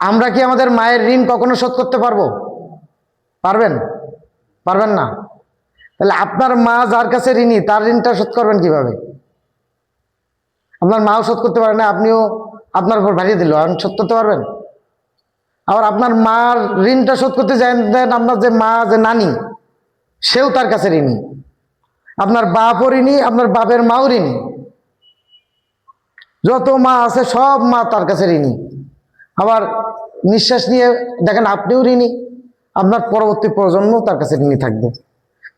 আমরা কি আমাদের মায়ের ঋণ কখনো শোধ করতে পারব? পারবেন? পারবেন না? তাহলে আপনার মা যার কাছে ঋণী, তার ঋণটা শোধ করবেন কীভাবে? আপনার মাও শোধ করতে পারে না, আপনিও আপনার উপর ভারিয়ে দিল আপনি শোধ করতে পারবেন? আবার আপনার মার ঋণটা শোধ করতে যায় দেন আপনার যে মা, যে নানি, সেও তার কাছে ঋণী। আপনার বাপও ঋণী, আপনার বাপের মাও ঋণী। যত মা আছে, সব মা তার কাছে ঋণী। আবার নিঃশ্বাস নিয়ে দেখেন আপনিও ঋণী, আপনার পরবর্তী প্রজন্ম তার কাছে ঋণী থাকবে।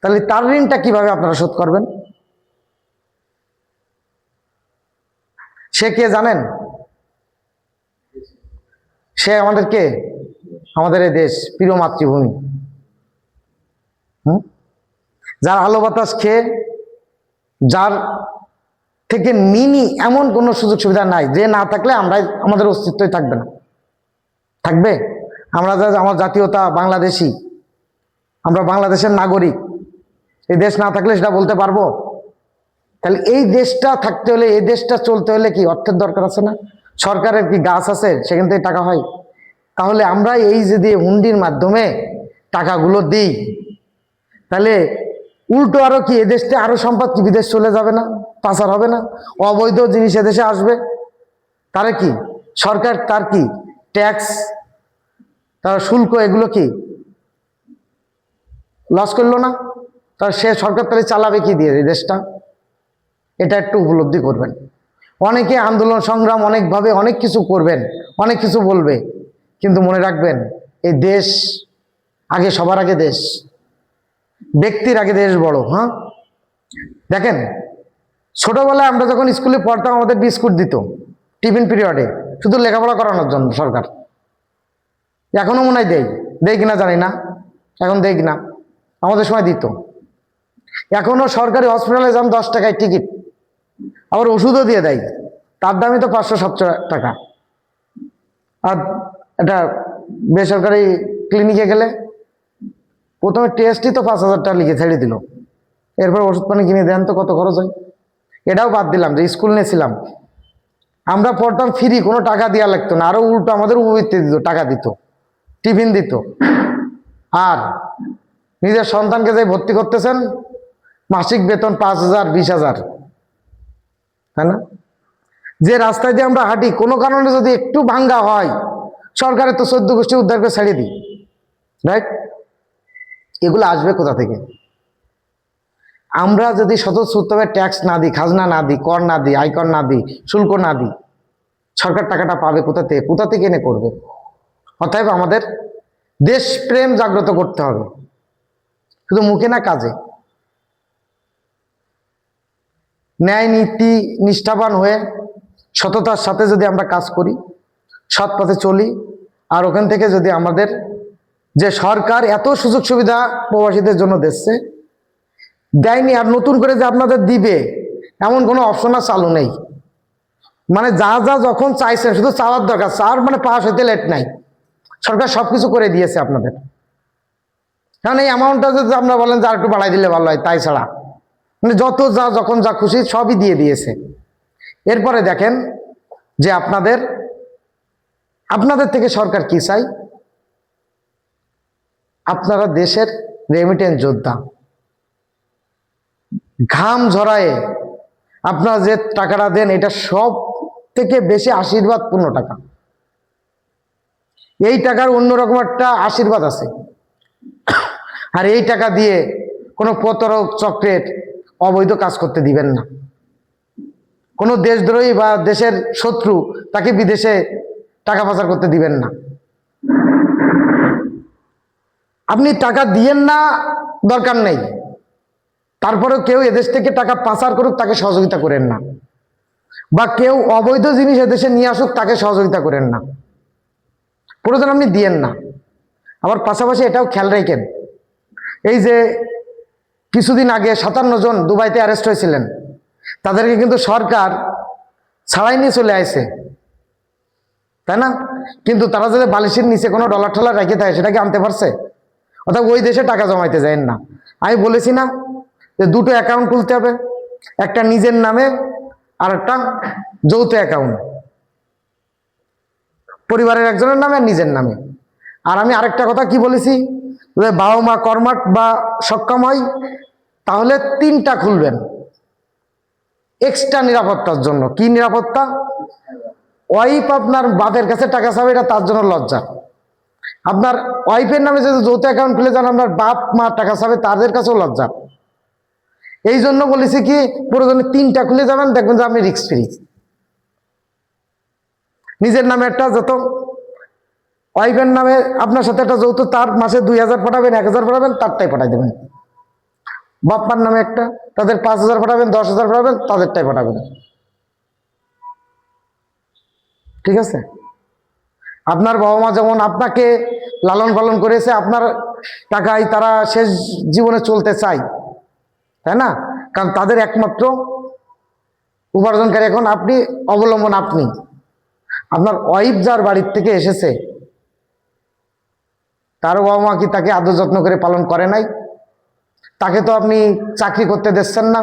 তাহলে তার ঋণটা কীভাবে আপনারা শোধ করবেন? সে কে জানেন? সে আমাদের কে? আমাদের এই দেশ, প্রিয় মাতৃভূমি? যার আলো বাতাস খেয়ে, যার থেকে নিনি এমন কোনো সুযোগ সুবিধা নাই, যে না থাকলে আমরা আমাদের অস্তিত্বই থাকবে না। থাকবে? আমরা যা আমার জাতীয়তা বাংলাদেশি। আমরা বাংলাদেশের নাগরিক। এই দেশ না থাকলে সেটা বলতে পারব? তাহলে এই দেশটা থাকতে হলে, এই দেশটা চলতে হলে কি অর্থের দরকার আছে না? সরকারের কি গাছ আছে, সেখান থেকে টাকা হয়? তাহলে আমরা এই যে দিয়ে হুন্ডির মাধ্যমে টাকাগুলো দিই, তাহলে উল্টো আরও কি এদেশে আরও সম্পদ কি বিদেশ চলে যাবে না? পাচার হবে না? অবৈধ জিনিস এদেশে আসবে? তারে কি? সরকার তার কি? ট্যাক্স, তার শুল্ক এগুলো কি? লস করল না? তার সে সরকার তাহলে চালাবে কি দিয়ে এই দেশটা? এটা একটু উপলব্ধি করবেন। অনেকে আন্দোলন সংগ্রাম অনেকভাবে অনেক কিছু করবেন, অনেক কিছু বলবে, কিন্তু মনে রাখবেন, এই দেশ আগে সবার আগে দেশ, ব্যক্তির আগে দেশ বড় হ্যাঁ? দেখেন, ছোটবেলায় আমরা যখন স্কুলে পড়তাম, আমাদের বিস্কুট দিত, টিফিন পিরিয়ডে। শুধু লেখাপড়া করানোর জন্য সরকার। এখনও মনে হয় দেয়। দেয় কিনা জানি না। এখন দেয় কিনা? আমাদের সময় দিত। এখনও সরকারি হসপিটালে যান দশ টাকায় টিকিট আবার ওষুধও দিয়ে দেয়। তার দামই তো পাঁচশো, সাতশো টাকা। আর এটা বেসরকারি ক্লিনিকে গেলে প্রথমে টেস্টই তো পাঁচ হাজার টাকা লিখে ছেড়ে দিল। এরপর ওষুধ পানি কিনে দেন তো কত খরচ হয়? এটাও বাদ দিলাম যে স্কুল নিয়েছিলাম। আমরা পড়তাম ফ্রি কোনো টাকা দেওয়া লাগতো না। আরও উল্টো আমাদের উপবৃত্তি দিত, টাকা দিত, টিফিন দিত। আর নিজের সন্তানকে যে ভর্তি করতেছেন, মাসিক বেতন পাঁচ হাজার, বিশ হাজার। তাই না? যে রাস্তায় দিয়ে আমরা হাঁটি, কোনো কারণে যদি একটু ভাঙ্গা হয়, সরকারের তো চোদ্দ গোষ্ঠী উদ্ধার করে ছেড়ে দিই। রাইট এগুলো আসবে কোথা থেকে? আমরা যদি স্বতঃস্ফূর্তভাবে ট্যাক্স না দিই, খাজনা না দিই, কর না দিই, আয়কর না দিই, শুল্ক না দিই, সরকার টাকাটা পাবে কোথা থেকে? কোথা থেকে এনে করবে? অতএব আমাদের দেশপ্রেম জাগ্রত করতে হবে। শুধু মুখে না কাজে। ন্যায় নীতি নিষ্ঠাবান হয়ে সততার সাথে যদি আমরা কাজ করি, সৎ পথে চলি, আর ওখান থেকে যদি আমাদের যে সরকার এত সুযোগ সুবিধা প্রবাসীদের জন্য দিচ্ছে দেয়নি আর নতুন করে যে আপনাদের দিবে, এমন কোনো অপশন আর চালু নেই। মানে যা যা যখন চাইছেন শুধু চাওয়ার দরকার চার মানে পাশ হইতে লেট নাই। সরকার সব কিছু করে দিয়েছে আপনাদের। কারণ এই অ্যামাউন্টটা যদি আপনারা বলেন যে আর একটু বাড়াই দিলে ভালো হয়, তাই ছাড়া। মানে যত যা, যখন যা খুশি সবই দিয়ে দিয়েছে। এরপরে দেখেন যে আপনাদের আপনাদের থেকে সরকার কি চাই? আপনারা দেশের রেমিটেন্স যোদ্ধা। ঘাম ঝরায়ে আপনারা যে টাকাটা দেন, এটা সব থেকে বেশি আশীর্বাদপূর্ণ টাকা। এই টাকার অন্যরকম একটা আশীর্বাদ আছে। আর এই টাকা দিয়ে কোনো প্রতারক চক্রের অবৈধ কাজ করতে দিবেন না। কোনো দেশদ্রোহী বা দেশের শত্রু তাকে বিদেশে টাকা পাচার করতে দিবেন না। আপনি টাকা দিয়েন না, দরকার নেই। তারপরেও কেউ এদেশ থেকে টাকা পাচার করুক, তাকে সহযোগিতা করেন না। বা কেউ অবৈধ জিনিস এদেশে নিয়ে আসুক, তাকে সহযোগিতা করেন না। প্রয়োজন আপনি দিয়েন না। আবার পাশাপাশি এটাও খেয়াল রাখেন, এই যে কিছুদিন আগে সাতান্ন জন দুবাইতে অ্যারেস্ট হয়েছিলেন, তাদেরকে কিন্তু সরকার ছাড়াই নিয়ে চলে আসে তাই না? কিন্তু তারা যদি বালিশের নিচে কোনো ডলার টলার রেখে থাকে সেটাকে আনতে পারছে? অর্থাৎ ওই দেশে টাকা জমাইতে যায়েন না। আমি বলেছি না যে দুটো অ্যাকাউন্ট খুলতে হবে, একটা নিজের নামে আর একটা যৌথ অ্যাকাউন্ট পরিবারের একজনের নামে আর নিজের নামে। আর আমি আরেকটা কথা কি বলেছি, যে বাবা মা কর্মাট বা সক্ষম হয়, তাহলে তিনটা খুলবেন। এক্সট্রা নিরাপত্তার জন্য। কি নিরাপত্তা? ওয়াইফ আপনার বাপের কাছে টাকা চাবে, এটা তার জন্য লজ্জা। আপনার ওয়াইফের নামে যদি যৌথ অ্যাকাউন্ট খুলে যান, আপনার বাপ মা টাকা চাবে, তাদের কাছেও লজ্জা। এই জন্য বলেছি কি প্রয়োজনে তিনটা খুলে যাবেন, দেখবেন যে আপনি রিক্স ফ্রি নিজের নামে একটা যত, ওয়াইফের নামে আপনার সাথে একটা যৌথ তার মাসে দুই হাজার পাঠাবেন, এক হাজার পাঠাবেন, তারটাই পাঠাই দেবেন। বাপ্পার নামে একটা, তাদের পাঁচ হাজার পাঠাবেন, দশ হাজার পাঠাবেন, তাদেরটাই পাঠাবেন। ঠিক আছে? আপনার বাবা মা যেমন আপনাকে লালন পালন করেছে, আপনার টাকায় তারা শেষ জীবনে চলতে চায়। তাই না? কারণ তাদের একমাত্র উপার্জনকারী এখন আপনি, অবলম্বন আপনি। আপনার ওয়াইফ যার বাড়ির থেকে এসেছে, তার বাবা মা কি তাকে আদর যত্ন করে পালন করে নাই? তাকে তো আপনি চাকরি করতে দিচ্ছেন না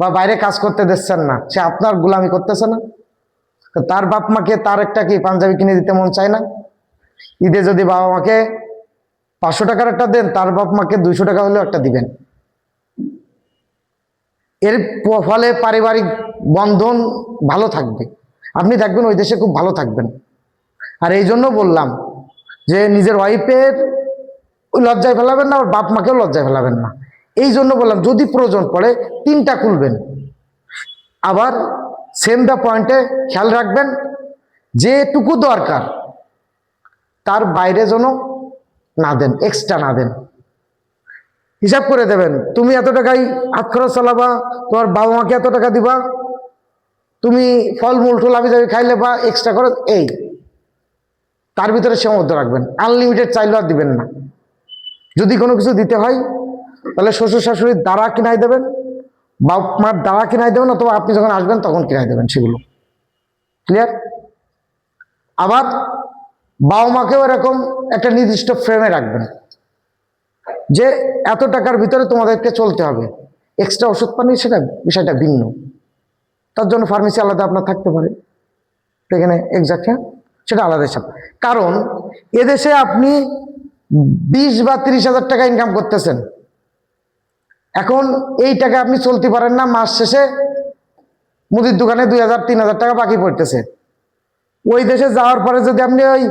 বা বাইরে কাজ করতে দিচ্ছেন না, সে আপনার গুলামি করতেছে না? তার বাপ মাকে তার একটা কি পাঞ্জাবি কিনে দিতে মন চায় না? ঈদে যদি বাবা মাকে পাঁচশো টাকার একটা দেন, তার বাপ মাকে দুইশো টাকা হলেও একটা দিবেন। এর ফলে পারিবারিক বন্ধন ভালো থাকবে। আপনি দেখবেন ওই দেশে খুব ভালো থাকবেন। আর এই জন্য বললাম যে নিজের ওয়াইফের লজ্জায় ফেলাবেন না, ওর বাপ মাকেও লজ্জায় ফেলাবেন না। এই জন্য বললাম, যদি প্রয়োজন পড়ে তিনটা খুলবেন। আবার সেম দ্য পয়েন্টে খেয়াল রাখবেন, যেটুকু দরকার, তার বাইরে যেন না দেন এক্সট্রা না দেন। হিসাব করে দেবেন। তুমি এত টাকাই হাত চালাবা, তোমার বাবা মাকে এত টাকা দিবা, তুমি ফলমূল ঠোলাবি যাবি খাইলে বা এক্সট্রা খরচ, এই। তার ভিতরে সীমাবদ্ধ রাখবেন। আনলিমিটেড চাইলেও আর দিবেন না। যদি কোনো কিছু দিতে হয়, তাহলে শ্বশুর শাশুড়ির দ্বারা কিনাই দেবেন বাপ মার দ্বারা কিনাই দেবেন, অথবা আপনি যখন আসবেন তখন কিনাই দেবেন সেগুলো। ক্লিয়ার আবার বাবা মাকেও এরকম একটা নির্দিষ্ট ফ্রেমে রাখবেন। যে এত টাকার ভিতরে তোমাদেরকে চলতে হবে। এক্সট্রা ওষুধ পানি সেটা বিষয়টা ভিন্ন। তার জন্য ফার্মেসি আলাদা আপনার থাকতে পারে। এখানে এক্সাক্ট সেটা আলাদা হিসাব। কারণ এদেশে আপনি বিশ বা তিরিশ হাজার টাকা ইনকাম করতেছেন। এখন এই টাকা আপনি চলতে পারেন না, মাস শেষে মুদির দোকানে দুই হাজার, তিন হাজার টাকা বাকি পড়তেছে। ওই দেশে যাওয়ার পরে যদি আপনি ওই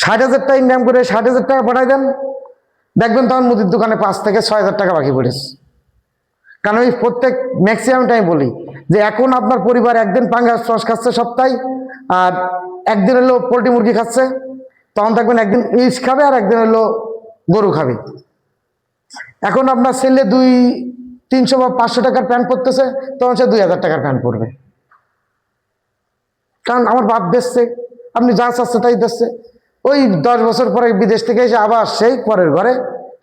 ষাট হাজার টাকা ইনকাম করে ষাট হাজার টাকা পাঠাই দেন দেখবেন তখন মুদির দোকানে পাঁচ থেকে ছয় হাজার টাকা বাকি পড়েছে। কারণ ওই প্রত্যেক ম্যাক্সিমাম টাইম বলি যে এখন আপনার পরিবার একদিন পাঙ্গাস সস খাচ্ছে সপ্তাহে, আর একদিন হলো পোলট্রি মুরগি খাচ্ছে, তখন দেখবেন একদিন ইলিশ খাবে আর একদিন হলো গরু খাবে। এখন আপনার ছেলে দুই, তিনশো বা পাঁচশো টাকার প্যান্ট পরতেছে, তখন সে দুই হাজার টাকার প্যান্ট পরবে। কারণ আমার বাপ বেচছে, আপনি যা চাচ্ছে তাই দিচ্ছে। ওই দশ বছর পরে বিদেশ থেকে এসে আবার সেই পরের ঘরে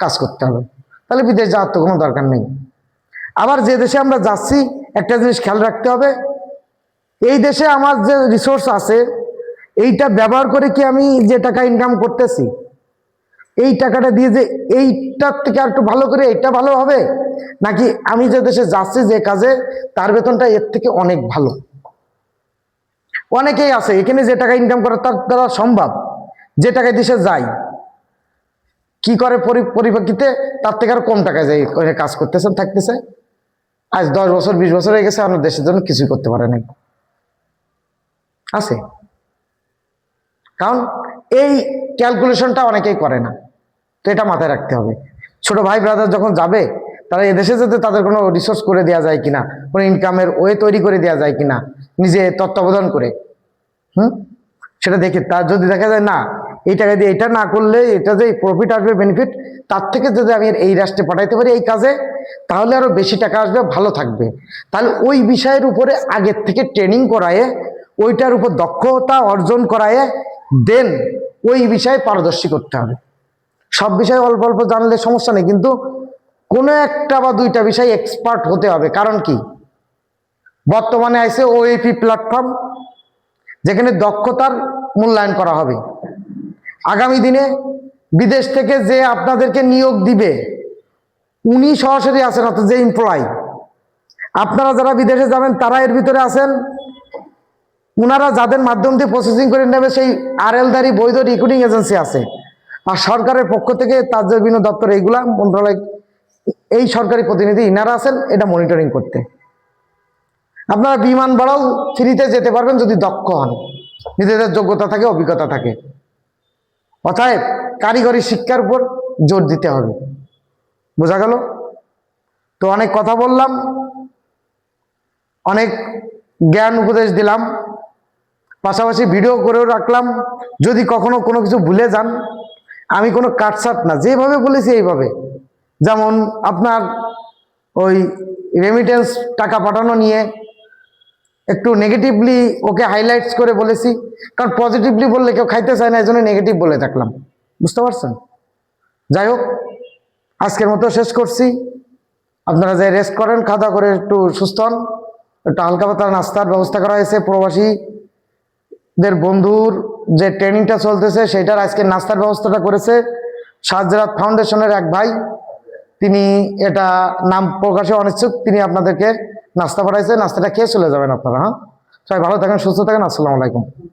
কাজ করতে হবে। তাহলে বিদেশ যাওয়ার তো কোনো দরকার নেই। আবার যে দেশে আমরা যাচ্ছি, একটা জিনিস খেয়াল রাখতে হবে, এই দেশে আমার যে রিসোর্স আছে, এইটা ব্যবহার করে কি আমি যে টাকা ইনকাম করতেছি, এই টাকাটা দিয়ে যে এইটার থেকে আর একটু ভালো করে এইটা ভালো হবে? নাকি আমি যে দেশে যাচ্ছি, যে কাজে, তার বেতনটা এর থেকে অনেক ভালো? অনেকেই আছে, এখানে যে টাকা ইনকাম করে তার দ্বারা সম্ভব। যে টাকায় দেশে যায় কি করে পরি- পরিপ্রেক্ষিতে তার থেকে আর কম টাকায় যায় কাজ করতেছেন থাকতেছে। আজ দশ বছর, বিশ বছর হয়ে গেছে আপনার দেশের জন্য কিছুই করতে পারে নাই। আছে। কারণ এই ক্যালকুলেশনটা অনেকেই করে না। তো এটা মাথায় রাখতে হবে। ছোট ভাই ব্রাদার যখন যাবে, তারা এদেশে যেতে তাদের কোনো রিসোর্স করে দেওয়া যায় কিনা? কোনো ইনকামের ওয়ে তৈরি করে দেওয়া যায় কিনা? নিজে তত্ত্বাবধান করে। হুম? সেটা দেখে তার যদি দেখা যায় না এই টাকা দিয়ে এটা না করলে এটা যে প্রফিট আসবে বেনিফিট তার থেকে যদি আমি এই রাষ্ট্রে পাঠাইতে পারি এই কাজে, তাহলে আরও বেশি টাকা আসবে, ভালো থাকবে। তাহলে ওই বিষয়ের উপরে আগের থেকে ট্রেনিং করায়ে, ওইটার উপর দক্ষতা অর্জন করায়ে দেন ওই বিষয়ে পারদর্শী করতে হবে। সব বিষয়ে অল্প অল্প জানলে সমস্যা নেই, কিন্তু কোনো একটা বা দুইটা বিষয় এক্সপার্ট হতে হবে। কারণ কি? বর্তমানে আছে ওএপি প্ল্যাটফর্ম যেখানে দক্ষতার মূল্যায়ন করা হবে। আগামী দিনে বিদেশ থেকে যে আপনাদেরকে নিয়োগ দিবে, উনি সরাসরি আছেন, অর্থাৎ যে এমপ্লয় আপনারা যারা বিদেশে যাবেন, তারা এর ভিতরে আছেন। ওনারা যাদের মাধ্যম দিয়ে প্রসেসিং করে নেবে, সেই আর এলদারি বৈধ রিক্রুটিং এজেন্সি আছে। আর সরকারের পক্ষ থেকে তাজের বিনোদ দপ্তর, এইগুলা মন্ত্রণালয়, এই সরকারি প্রতিনিধি, ইনারা আছেন, এটা মনিটরিং করতে। আপনারা বিমান ভাড়াও ফ্রিতে যেতে পারবেন যদি দক্ষ হন। নিজেদের যোগ্যতা থাকে, অভিজ্ঞতা থাকে। অতএব কারিগরি শিক্ষার উপর জোর দিতে হবে। বোঝা গেল? তো অনেক কথা বললাম, অনেক জ্ঞান উপদেশ দিলাম, পাশাপাশি ভিডিও করেও রাখলাম। যদি কখনো কোনো কিছু ভুলে যান, আমি কোনো কাটসাট না, যেভাবে বলেছি এইভাবে। যেমন আপনার ওই রেমিটেন্স টাকা পাঠানো নিয়ে একটু নেগেটিভলি ওকে হাইলাইটস করে বলেছি। কারণ পজিটিভলি বললে কেউ খাইতে চায় না, এই জন্য নেগেটিভ বলে থাকলাম। বুঝতে পারছেন? যাই হোক, আজকের মতো শেষ করছি। আপনারা যে রেস্ট করেন, খাওয়া করে একটু সুস্থ হন। একটু হালকা পাতলা নাস্তার ব্যবস্থা করা হয়েছে প্রবাসীদের বন্ধুর যে ট্রেনিংটা চলতেছে, সেটার আজকে নাস্তার ব্যবস্থাটা করেছে সাজরাত ফাউন্ডেশনের এক ভাই। তিনি এটা নাম প্রকাশে অনিচ্ছুক। তিনি আপনাদেরকে নাস্তা পাঠাইছে নাস্তাটা খেয়ে চলে যাবেন আপনারা হ্যাঁ? সবাই ভালো থাকেন, সুস্থ থাকেন, আসসালামু আলাইকুম।